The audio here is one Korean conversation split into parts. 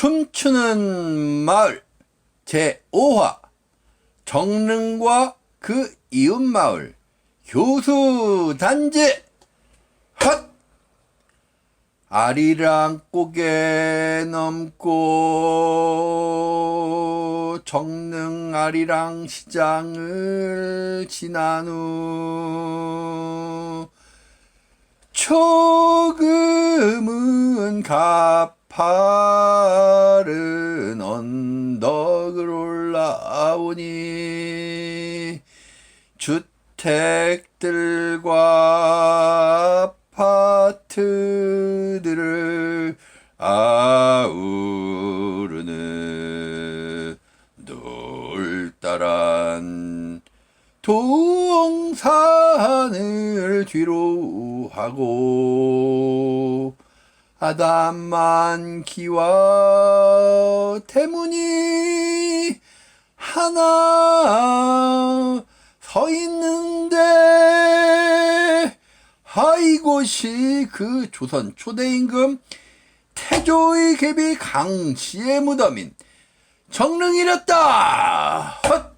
춤추는 마을 제5화 정릉과 그 이웃마을 교수단지 헛! 아리랑 고개 넘고 정릉 아리랑 시장을 지난 후 조금은 가 파른 언덕을 올라오니 주택들과 아파트들을 아우르는 놀따란 동산을 뒤로 하고 아담만 기와 태문이 하나 서 있는데 하이곳이 그 조선 초대 임금 태조의 계비 강씨의 무덤인 정릉이렸다. 헛!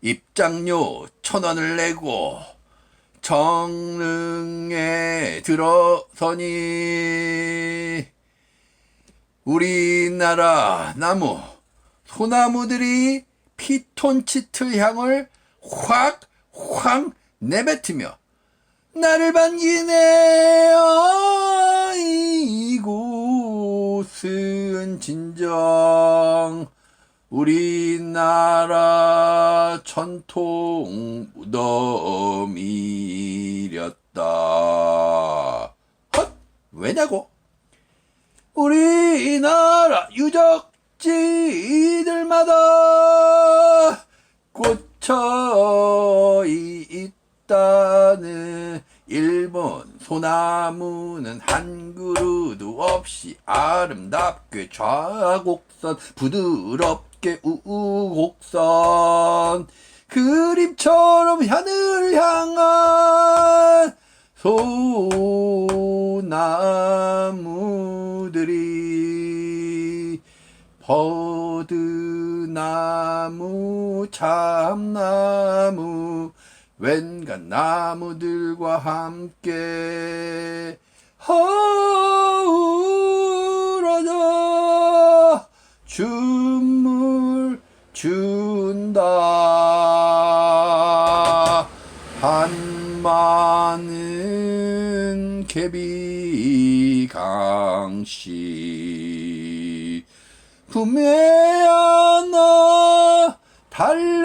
입장료 천 원을 내고 정릉에 들어서니 우리나라 나무 소나무들이 피톤치트 향을 확 확 내뱉으며 나를 반기네 아, 이곳은 진정 우리나라 전통 무덤이렸다. 헛! 왜냐고? 우리나라 유적지들마다 꽂혀 있다는 일본 소나무는 한 그루도 없이 아름답게 좌곡선 부드럽게 우곡선 그림처럼 하늘 향한 소 나무들이 버드나무 참나무 웬간 나무들과 함께 허우러져 춤 한마는 개비강씨. 품에 안아 달래주듯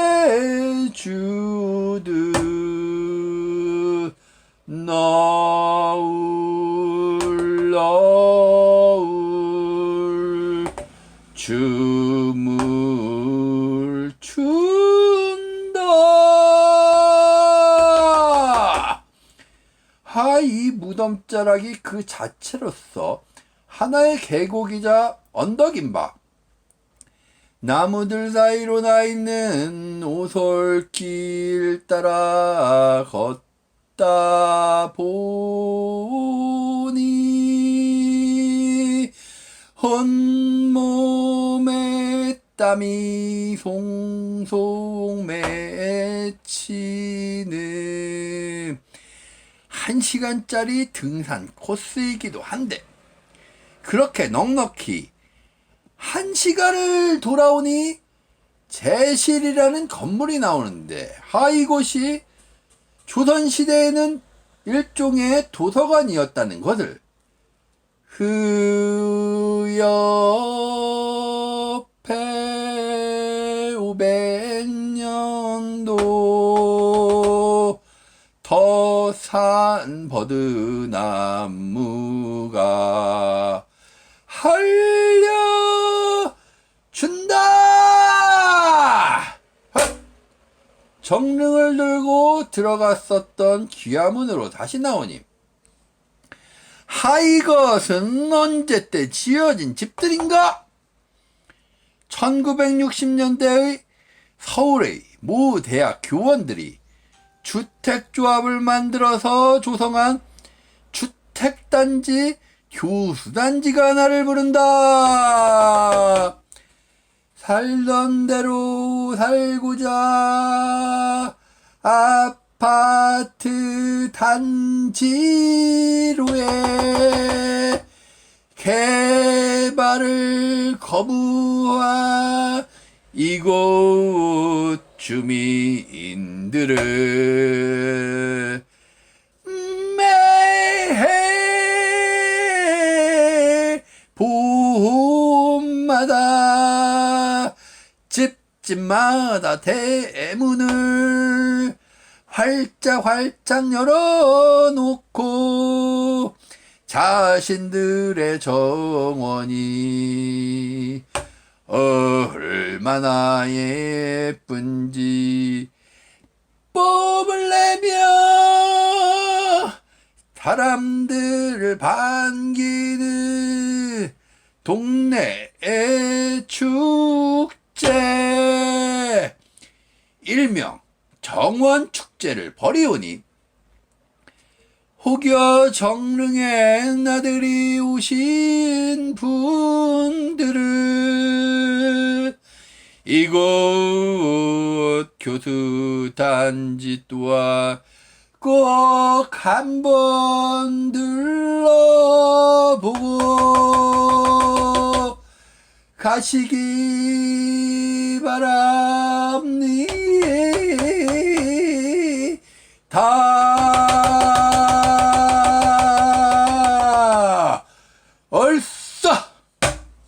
너 하이 무덤자락이 그 자체로서 하나의 계곡이자 언덕인 바. 나무들 사이로 나 있는 오솔길 따라 걷다 보니 온몸에 땀이 송송 맺히는 한 시간짜리 등산 코스이기도 한데 그렇게 넉넉히 한 시간을 돌아오니 제실이라는 건물이 나오는데 하 이곳이 조선시대에는 일종의 도서관이었다는 것을 그옆 더산 버드나무가 할려 준다! 헛! 정릉을 들고 들어갔었던 귀화문으로 다시 나오니 하 이것은 언제 때 지어진 집들인가? 1960년대의 서울의 모 대학 교원들이 주택조합을 만들어서 조성한 주택단지 교수단지가 나를 부른다. 살던 대로 살고자 아파트 단지로에 개발을 거부한 이곳 주민들을 매해 봄마다 집집마다 대문을 활짝 활짝 열어놓고 자신들의 정원이 얼마나 예쁜지 뽐을 내며 사람들을 반기는 동네의 축제. 일명 정원 축제를 벌이오니 혹여 정릉의 나들이 오신 분들은 이곳 교수 단지 또한 꼭 한번 들러보고 가시기 바랍니다.